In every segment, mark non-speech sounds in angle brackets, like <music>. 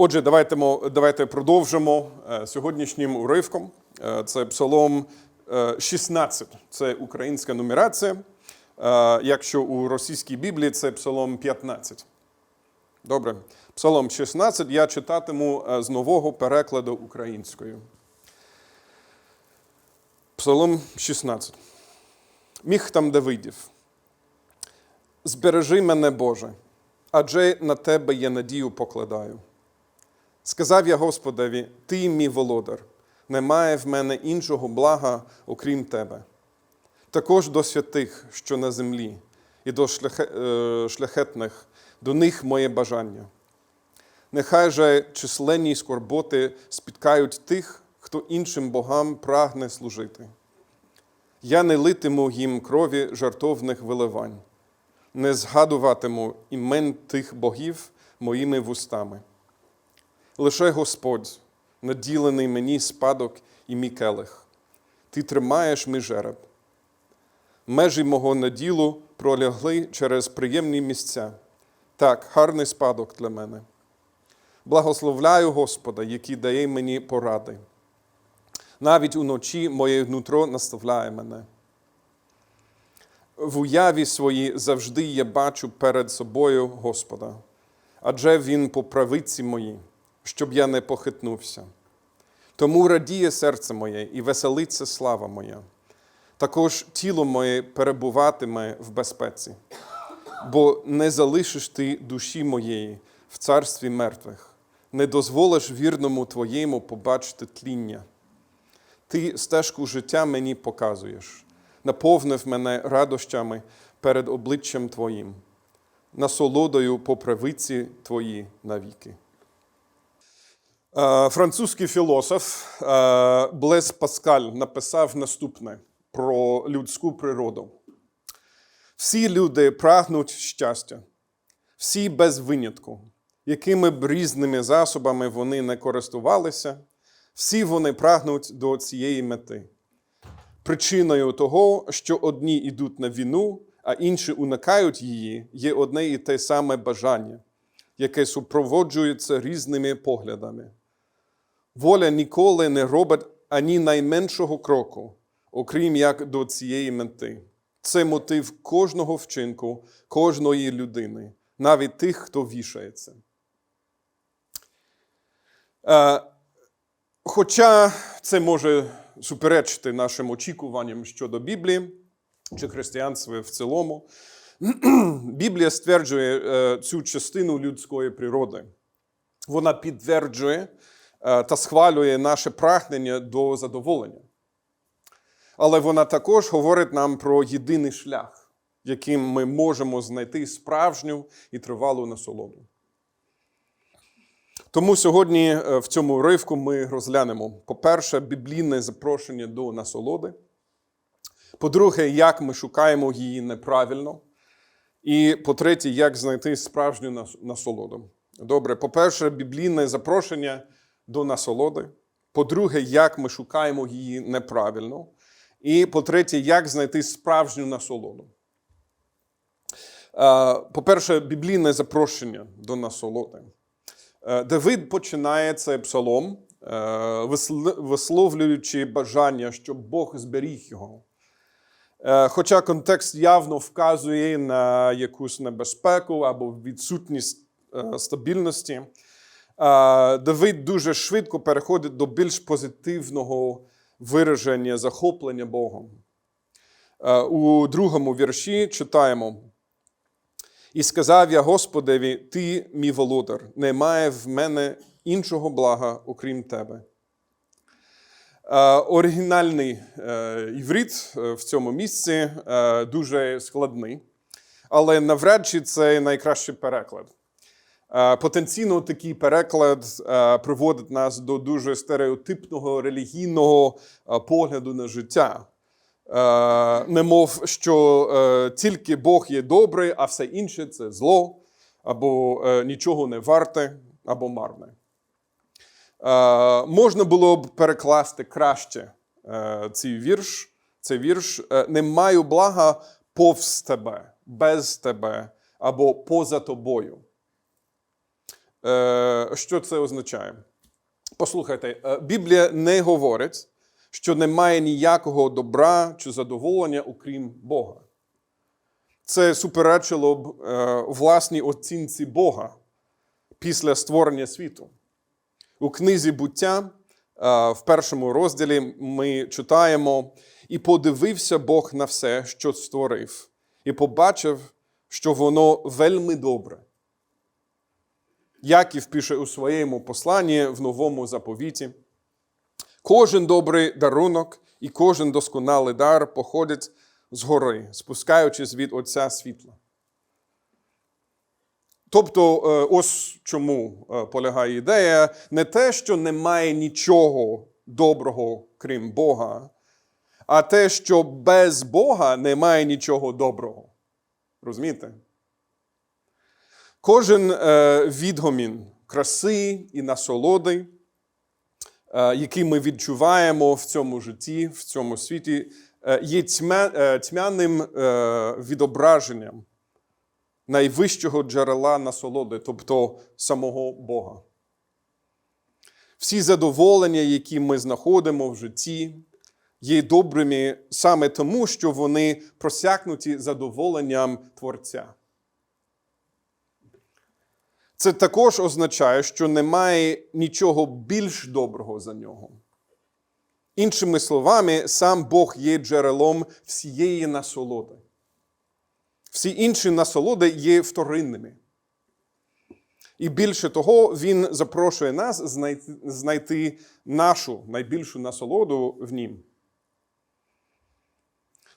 Отже, давайте, давайте продовжимо е, сьогоднішнім уривком. Е, Це Псалом е, 16, це українська нумерація. Е, Якщо у російській Біблії це Псалом 15. Добре. Псалом 16 я читатиму е, з нового перекладу українською. Псалом 16. Міх там Давидів. Збережи мене, Боже, адже на тебе я надію покладаю. Сказав я Господові, Ти мій володар, немає в мене іншого блага, окрім тебе. Також до святих, що на землі, і до е, шляхетних, до них моє бажання. Нехай же численні скорботи спіткають тих, хто іншим богам прагне служити. Я не литиму їм крові жартовних виливань, не згадуватиму імен тих богів моїми вустами. Лише Господь, наділений мені спадок і мій келих. Ти тримаєш мій жереб. Межі мого наділу пролягли через приємні місця. Так, гарний спадок для мене. Благословляю Господа, який дає мені поради. Навіть уночі моє нутро наставляє мене. В уяві своїй завжди я бачу перед собою Господа, адже Він по правиці моїй, щоб я не похитнувся. Тому радіє серце моє і веселиться слава моя. Також тіло моє перебуватиме в безпеці, бо не залишиш ти душі моєї в царстві мертвих, не дозволиш вірному твоєму побачити тління. Ти стежку життя мені показуєш, наповнив мене радощами перед обличчям Твоїм, насолодою по правиці Твої навіки. Е, Французький філософ е, Блес Паскаль написав наступне про людську природу. Всі люди прагнуть щастя, всі без винятку, якими б різними засобами вони не користувалися, всі вони прагнуть до цієї мети. Причиною того, що одні йдуть на війну, а інші уникають її, є одне і те саме бажання, яке супроводжується різними поглядами. Воля ніколи не робить ані найменшого кроку, окрім як до цієї мети. Це мотив кожного вчинку, кожної людини, навіть тих, хто вішається. Е, Хоча це може суперечити нашим очікуванням щодо Біблії чи християнства в цілому, <clears throat> Біблія стверджує е, цю частину людської природи. Вона підтверджує та схвалює наше прагнення до задоволення. Але вона також говорить нам про єдиний шлях, яким ми можемо знайти справжню і тривалу насолоду. Тому сьогодні е, в цьому ривку ми розглянемо, по-перше, біблійне запрошення до насолоди. По-друге, як ми шукаємо її неправильно. І по-третє, як знайти справжню насолоду. Добре, по-перше, біблійне запрошення до насолоди. По-друге, як ми шукаємо її неправильно. І по-третє, як знайти справжню насолоду. Е, По-перше, біблійне запрошення до насолоди. Е, Давид починає цей псалом, е, висловлюючи бажання, щоб Бог зберіг його. Хоча контекст явно вказує на якусь небезпеку або відсутність стабільності, Давид дуже швидко переходить до більш позитивного вираження захоплення Богом. У другому вірші читаємо. І сказав я Господеві, ти мій володар, немає в мене іншого блага, окрім тебе. Оригінальний е, іврит е, в цьому місці е, дуже складний, але навряд чи це найкращий переклад. Е, потенційно такий переклад е, приводить нас до дуже стереотипного релігійного е, погляду на життя. Немов що тільки Бог є добрий, а все інше це зло, або нічого не варте, або марне. Можна було б перекласти краще цей вірш. Цей вірш не маю блага повз тебе, без тебе або поза тобою. Е, Що це означає? Послухайте, е, Біблія не говорить, що немає ніякого добра чи задоволення, окрім Бога. Це суперечило б е, власній оцінці Бога після створення світу. У книзі буття в першому розділі ми читаємо: і подивився Бог на все, що створив, і побачив, що воно вельми добре. Яків пише у своєму посланні в новому заповіті. Кожен добрий дарунок і кожен досконалий дар походить згори, спускаючись від Отця світла. Тобто, е, ось чому е, полягає ідея, не те, що немає нічого доброго, крім Бога, а те, що без Бога немає нічого доброго. Розумієте? Кожен е, відгомін краси і насолоди, е, який ми відчуваємо в цьому житті, в цьому світі, е, є тьмяним відображенням найвищого джерела насолоди, тобто самого Бога. Всі задоволення, які ми знаходимо в житті, є добрими саме тому, що вони просякнуті задоволенням Творця. Це також означає, що немає нічого більш доброго за нього. Іншими словами, сам Бог є джерелом всієї насолоди. Всі інші насолоди є вторинними. І більше того, Він запрошує нас знайти, нашу найбільшу насолоду в нім.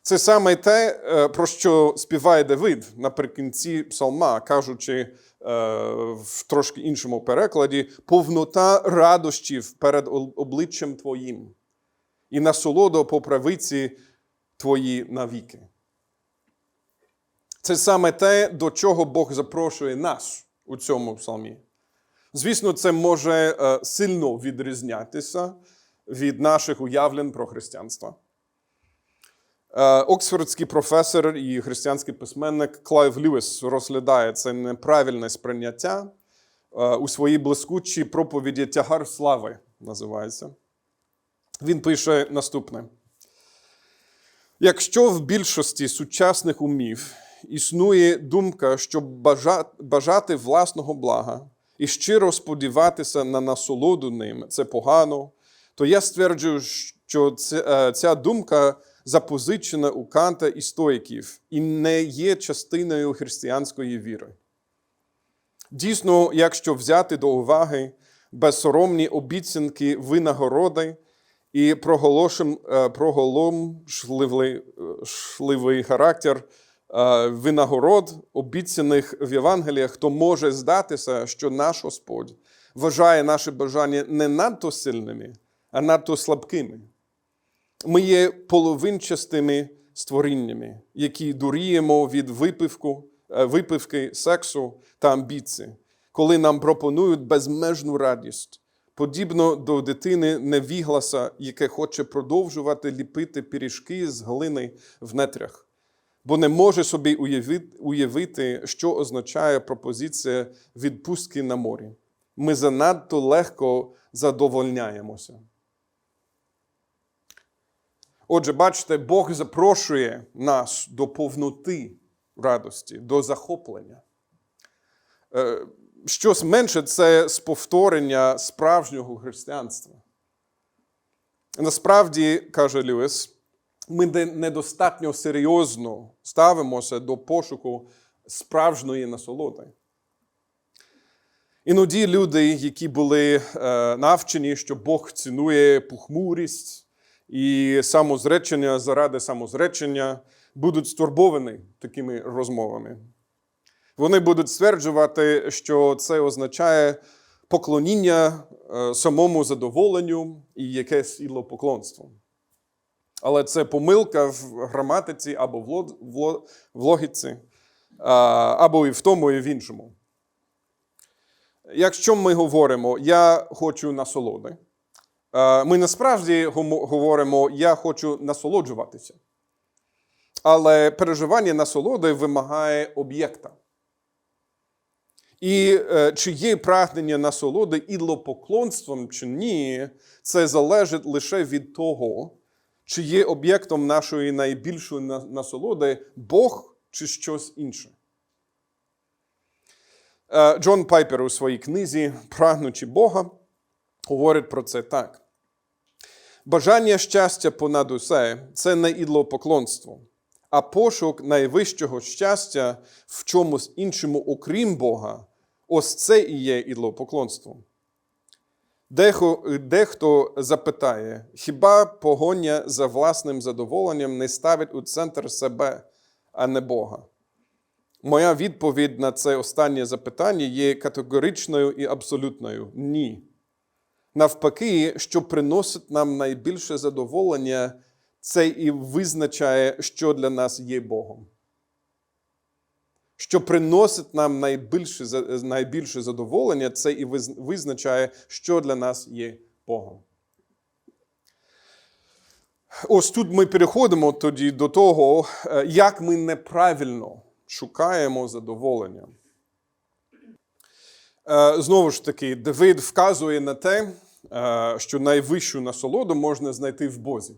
Це саме те, е, про що співає Давид наприкінці псалма, кажучи е, в трошки іншому перекладі, повнота радощів перед обличчям Твоїм і насолода по правиці Твої навіки. Це саме те, до чого Бог запрошує нас у цьому псалмі. Звісно, це може е, сильно відрізнятися від наших уявлень про християнство. Е, Оксфордський професор і християнський письменник Клайв Льюіс розглядає це неправильне сприйняття е, у своїй блискучій проповіді Тягар слави називається. Він пише наступне: якщо в більшості сучасних умів існує думка, щоб бажати власного блага і щиро сподіватися на насолоду ним, це погано, то я стверджую, що ця думка запозичена у Канта і стоїків і не є частиною християнської віри. Дійсно, якщо взяти до уваги безсоромні обіцянки винагороди і проголошливий характер винагород, обіцяних в Євангеліях, то може здатися, що наш Господь вважає наші бажання не надто сильними, а надто слабкими. Ми є половинчастими створіннями, які дуріємо від випивку, випивки, сексу та амбіції, коли нам пропонують безмежну радість, подібно до дитини невігласа, яке хоче продовжувати ліпити пиріжки з глини в нетрях, бо не може собі уявити, що означає пропозиція відпустки на морі. Ми занадто легко задовольняємося. Отже, бачите, Бог запрошує нас до повноти радості, до захоплення. Е, щось менше це сповторення справжнього християнства. Насправді, каже Льюіс, ми недостатньо серйозно ставимося до пошуку справжньої насолоди. Іноді люди, які були е, навчені, що Бог цінує похмурість і самозречення заради самозречення, будуть стурбовані такими розмовами. Вони будуть стверджувати, що це означає поклоніння е, самому задоволенню і якесь ілопоклонство. Але це помилка в граматиці або в логіці, або і в тому, і в іншому. Якщо ми говоримо, я хочу насолоди, ми насправді говоримо, я хочу насолоджуватися. Але переживання насолоди вимагає об'єкта. І е, чи є прагнення насолоди ідлопоклонством чи ні, це залежить лише від того, чи є об'єктом нашої найбільшої насолоди Бог чи щось інше. Е, Джон Пайпер у своїй книзі Прагнучи Бога говорить про це так. Бажання щастя понад усе це не ідлопоклонство, а пошук найвищого щастя в чомусь іншому, окрім Бога, ось це і є ідлопоклонством. Дехо, дехто запитає, хіба погоня за власним задоволенням не ставить у центр себе, а не Бога? Моя відповідь на це останнє запитання є категоричною і абсолютною ні. Навпаки, що приносить нам найбільше задоволення, це і визначає, що для нас є Богом. Що приносить нам найбільше, найбільше задоволення, це і визначає, що для нас є Богом. Ось тут ми переходимо тоді до того, е, як ми неправильно шукаємо задоволення. Е, Знову ж таки, Давид вказує на те, е, що найвищу насолоду можна знайти в Бозі.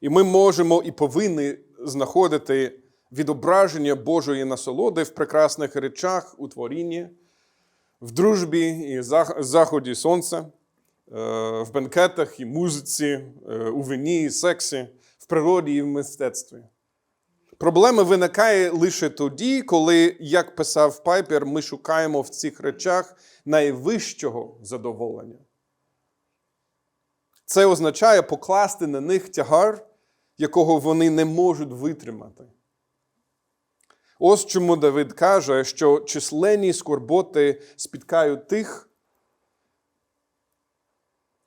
І ми можемо і повинні знаходити відображення Божої насолоди в прекрасних речах у творінні, в дружбі і заході сонця, е, в бенкетах і музиці, у вині і сексі, в природі і в мистецтві. Проблема виникає лише тоді, коли, як писав Пайпер, ми шукаємо в цих речах найвищого задоволення. Це означає покласти на них тягар, якого вони не можуть витримати. Ось чому Давид каже, що численні скорботи спіткають тих,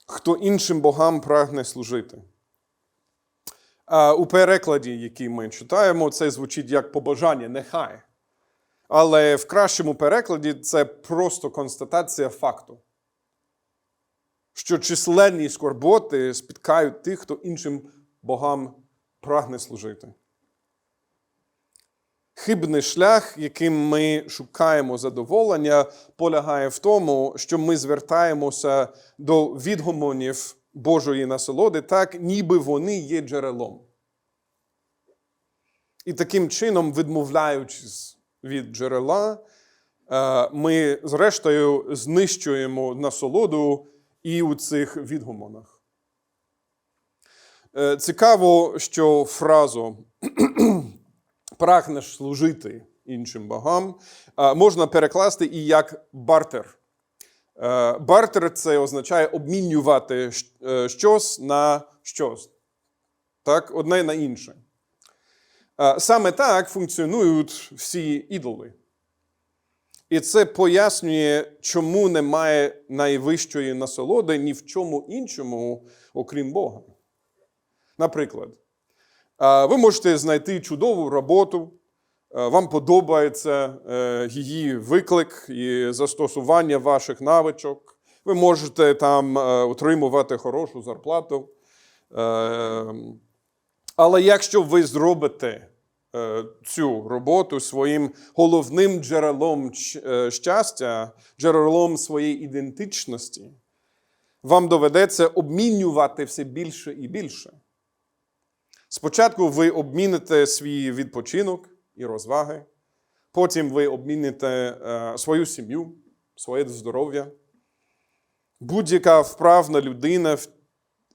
хто іншим богам прагне служити. У перекладі, який ми читаємо, це звучить як побажання, нехай. Але в кращому перекладі це просто констатація факту, що численні скорботи спіткають тих, хто іншим богам прагне служити. Хибний шлях, яким ми шукаємо задоволення, полягає в тому, що ми звертаємося до відгомонів Божої насолоди, так, ніби вони є джерелом. І таким чином, відмовляючись від джерела, е, ми, зрештою, знищуємо насолоду і у цих відгомонах. Е, Цікаво, що фразу <clears throat> прагнеш служити іншим богам е, можна перекласти і як бартер. Е, Бартер це означає обмінювати е, щось на щось. Так, одне на інше. Е, Саме так функціонують всі ідоли. І це пояснює, чому немає найвищої насолоди ні в чому іншому, окрім Бога. Наприклад, ви можете знайти чудову роботу, вам подобається е, її виклик і застосування ваших навичок. Ви можете там е, отримувати хорошу зарплату. Е, Але якщо ви зробите е, цю роботу своїм головним джерелом е, щастя, джерелом своєї ідентичності, вам доведеться обмінювати все більше і більше. Спочатку ви обміните свій відпочинок і розваги, потім ви обміните е, свою сім'ю, своє здоров'я. Будь-яка вправна людина в,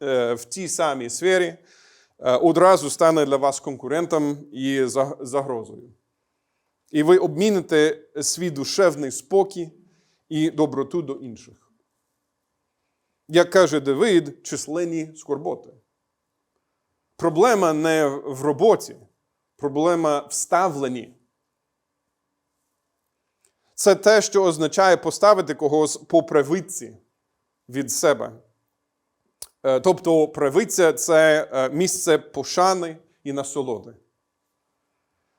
е, в тій самій сфері е, одразу стане для вас конкурентом і загрозою. І ви обміните свій душевний спокій і доброту до інших. Як каже Давид, численні скорботи. Проблема не в роботі, проблема в ставленні. Це те, що означає поставити когось по правиці від себе. Е, Тобто правиця це е, місце пошани і насолоди.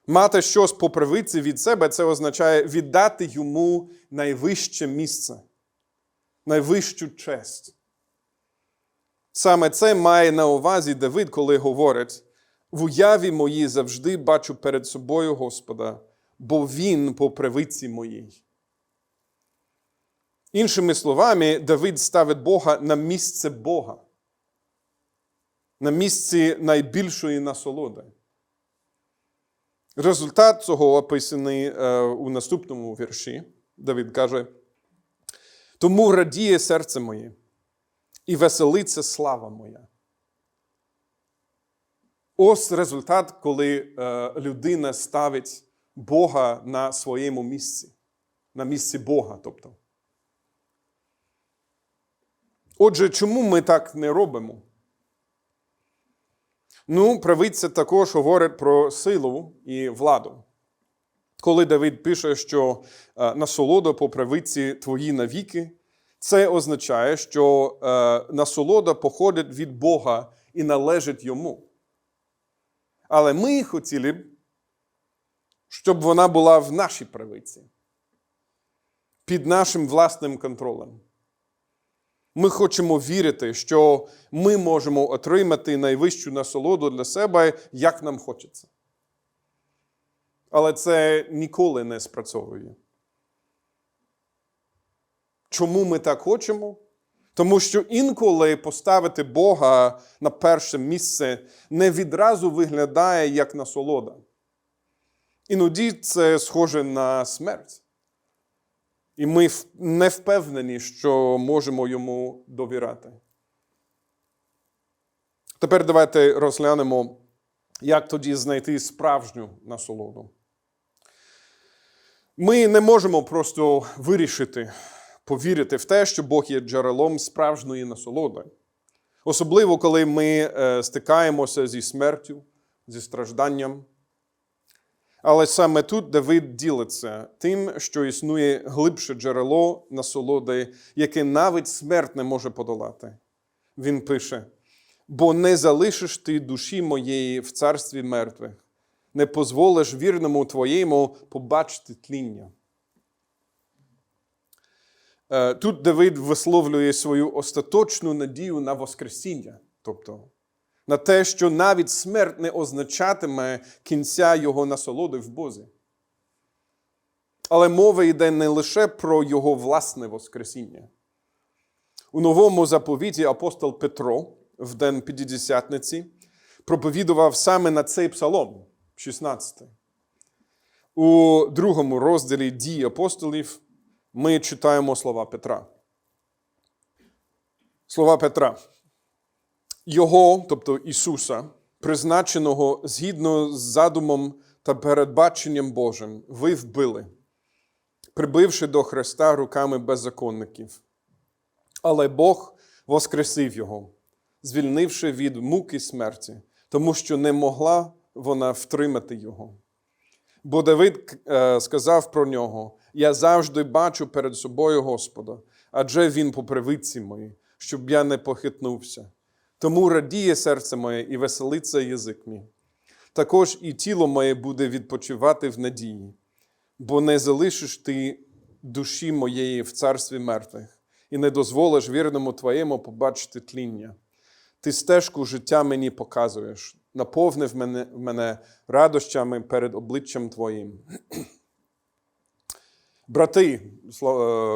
Мати щось по правиці від себе це означає віддати йому найвище місце, найвищу честь. Саме це має на увазі Давид, коли говорить: в уяві моїй завжди бачу перед собою Господа, бо Він по правиці моїй. Іншими словами, Давид ставить Бога на місце Бога, на місці найбільшої насолоди. Результат цього описаний е, у наступному вірші. Давид каже: тому радіє серце моє, і веселиться слава моя. Ось результат, коли е, людина ставить Бога на своєму місці, на місці Бога. тобто. Отже, чому ми так не робимо? Ну, правиця також говорить про силу і владу. Коли Давид пише, що е, насолода по правиці твої навіки, це означає, що е, насолода походить від Бога і належить йому. Але ми хотіли б, щоб вона була в нашій правиці, під нашим власним контролем. Ми хочемо вірити, що ми можемо отримати найвищу насолоду для себе, як нам хочеться. Але це ніколи не спрацьовує. Чому ми так хочемо? Тому що інколи поставити Бога на перше місце не відразу виглядає як насолода. Іноді це схоже на смерть. І ми не впевнені, що можемо йому довіряти. Тепер давайте розглянемо, як тоді знайти справжню насолоду. Ми не можемо просто вирішити, повірити в те, що Бог є джерелом справжньої насолоди. Особливо, коли ми е, стикаємося зі смертю, зі стражданням. Але саме тут Давид ділиться тим, що існує глибше джерело насолоди, яке навіть смерть не може подолати. Він пише: бо не залишиш ти душі моєї в царстві мертвих, не позволиш вірному твоєму побачити тління. Е, тут Давид висловлює свою остаточну надію на Воскресіння. тобто на те, що навіть смерть не означатиме кінця його насолоди в Бозі. Але мова йде не лише про його власне Воскресіння. У новому заповіті апостол Петро в день П'ятдесятниці проповідував саме на цей псалом, 16. У другому розділі дій апостолів ми читаємо слова Петра. Слова Петра. Його, тобто Ісуса, призначеного згідно з задумом та передбаченням Божим, ви вбили, прибивши до Христа руками беззаконників. Але Бог воскресив Його, звільнивши від муки смерті, тому що не могла вона втримати Його. Бо Давид е, сказав про нього: Я завжди бачу перед собою Господа, адже Він по привидці моїй, щоб я не похитнувся. Тому радіє серце моє і веселиться язик мій. Також і тіло моє буде відпочивати в надії, бо не залишиш ти душі моєї в царстві мертвих, і не дозволиш вірному твоєму побачити тління. Ти стежку життя мені показуєш, наповнив мене, мене радощами перед обличчям Твоїм. Брати,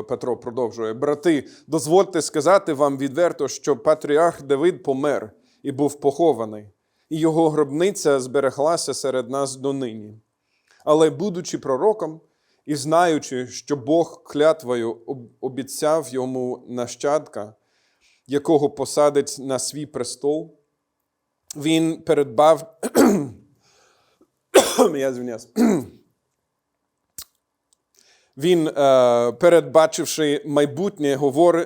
Петро продовжує, брати, дозвольте сказати вам відверто, що патріарх Давид помер і був похований, і його гробниця збереглася серед нас донині. Але, будучи пророком і знаючи, що Бог клятвою обіцяв йому нащадка, якого посадить на свій престол, він передбав. <coughs> Я звиняюсь. Він, е, передбачивши майбутнє,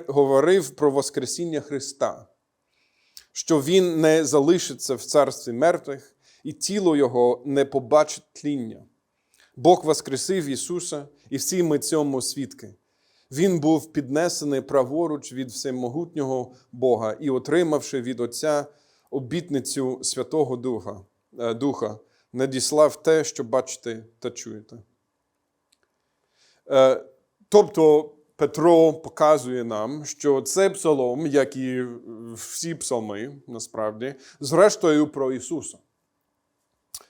говорив про Воскресіння Христа, що Він не залишиться в царстві мертвих, і тіло Його не побачить тління. Бог воскресив Ісуса, і всі ми цьому свідки. Він був піднесений праворуч від всемогутнього Бога і, отримавши від Отця обітницю Святого Духа, е, Духа, надіслав те, що бачите та чуєте. Е, тобто Петро показує нам, що це псалом, як і всі псалми, насправді, зрештою про Ісуса.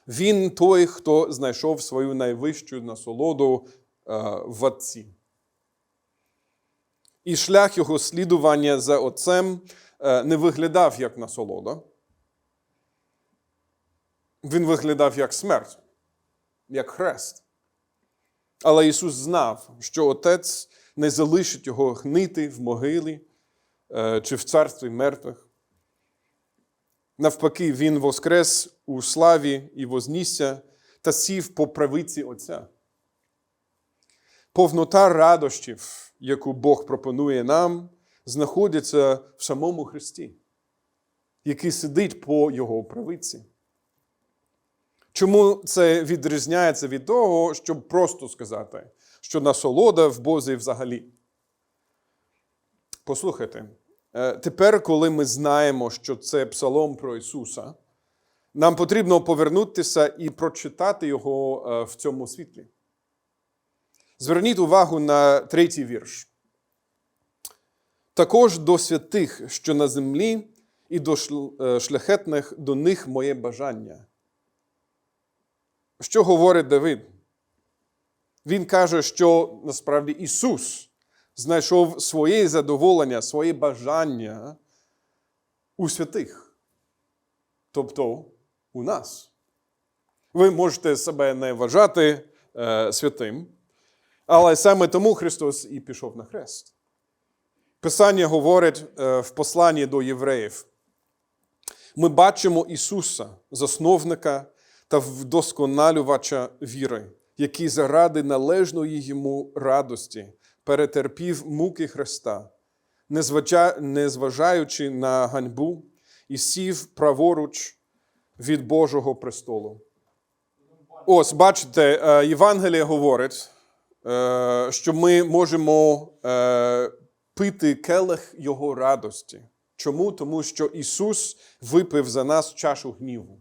Він той, хто знайшов свою найвищу насолоду е, в Отці. І шлях його слідування за Отцем е, не виглядав як насолода. Він виглядав як смерть, як хрест. Але Ісус знав, що Отець не залишить його гнити в могилі е, чи в царстві мертвих. Навпаки, Він воскрес у славі і вознісся та сів по правиці Отця. Повнота радощів, яку Бог пропонує нам, знаходиться в самому Христі, який сидить по Його правиці. Чому це відрізняється від того, щоб просто сказати, що насолода в Бозі взагалі? Послухайте, е, тепер, коли ми знаємо, що це псалом про Ісуса, нам потрібно повернутися і прочитати його е, в цьому світлі. Зверніть увагу на третій вірш. Також до святих, що на землі, і до е, шляхетних до них моє бажання. Що говорить Давид? Він каже, що насправді Ісус знайшов своє задоволення, своє бажання у святих, тобто у нас. Ви можете себе не вважати е, святим, але саме тому Христос і пішов на хрест. Писання говорить е, в посланні до євреїв. Ми бачимо Ісуса, засновника та вдосконалювача віри, який заради належної йому радості перетерпів муки Христа, незважаючи на ганьбу, і сів праворуч від Божого престолу. Ось, бачите, е, Євангеліє говорить, е, що ми можемо е, пити келих Його радості. Чому? Тому що Ісус випив за нас чашу гніву.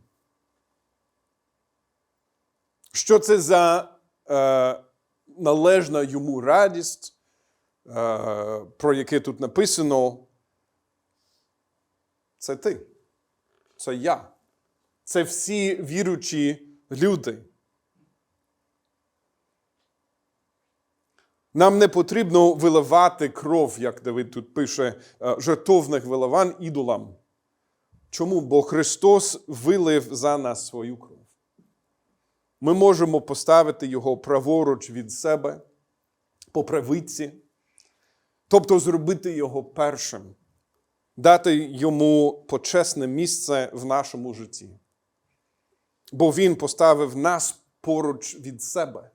Що це за е, належна йому радість, е, про яке тут написано? Це ти. Це я. Це всі віручі люди. Нам не потрібно виливати кров, як Давид тут пише, е, жертовних виливань ідолам. Чому? Бо Христос вилив за нас свою кров. Ми можемо поставити його праворуч від себе, по правиці, тобто зробити його першим, дати йому почесне місце в нашому житті. Бо Він поставив нас поруч від себе,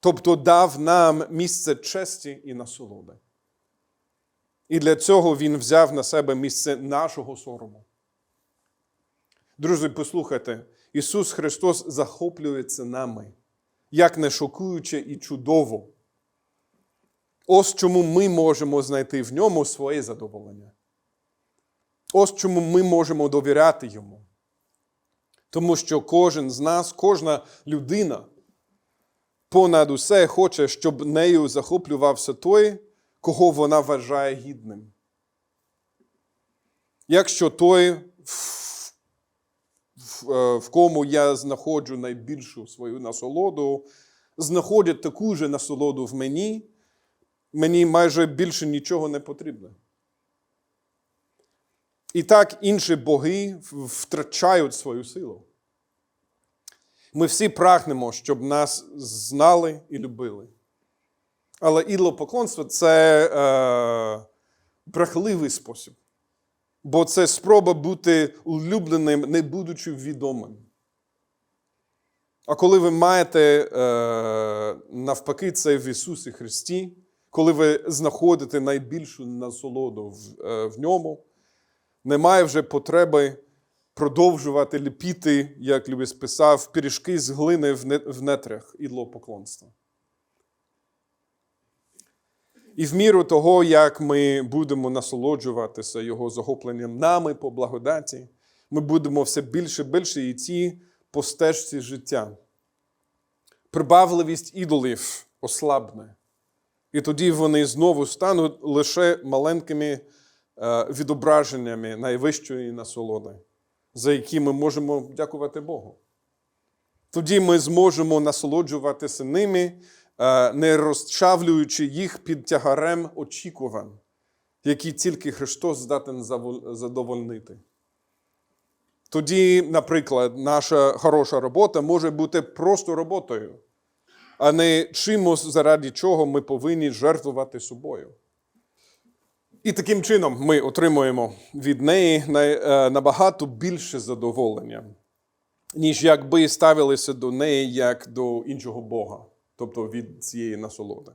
тобто дав нам місце честі і насолоди. І для цього Він взяв на себе місце нашого сорому. Друзі, послухайте, Ісус Христос захоплюється нами, як не шокуюче і чудово. Ось чому ми можемо знайти в ньому своє задоволення. Ось чому ми можемо довіряти Йому. Тому що кожен з нас, кожна людина понад усе хоче, щоб нею захоплювався той, кого вона вважає гідним. Якщо той, в, в, е, кому я знаходжу найбільшу свою насолоду, знаходять таку ж насолоду в мені, мені майже більше нічого не потрібно. І так інші боги втрачають свою силу. Ми всі прагнемо, щоб нас знали і любили. Але ідлопоклонство це е, брехливий спосіб. Бо це спроба бути улюбленим, не будучи відомим. А коли ви маєте е, навпаки це в Ісусі Христі, коли ви знаходите найбільшу насолоду в, е, ньому, немає вже потреби продовжувати ліпіти, як Любис писав, пиріжки з глини в не- в нетрях ідлопоклонства. І в міру того, як ми будемо насолоджуватися Його захопленням нами по благодаті, ми будемо все більше і більше йти по стежці життя. Прибавливість ідолів ослабне. І тоді вони знову стануть лише маленькими е, відображеннями найвищої насолоди, за які ми можемо дякувати Богу. Тоді ми зможемо насолоджуватися ними не розчавлюючи їх під тягарем очікувань, які тільки Христос здатен задовольнити. Тоді, наприклад, наша хороша робота може бути просто роботою, а не чимось, заради чого ми повинні жертвувати собою. І таким чином ми отримуємо від неї е, набагато більше задоволення, ніж якби ставилися до неї як до іншого Бога, тобто від цієї насолоди.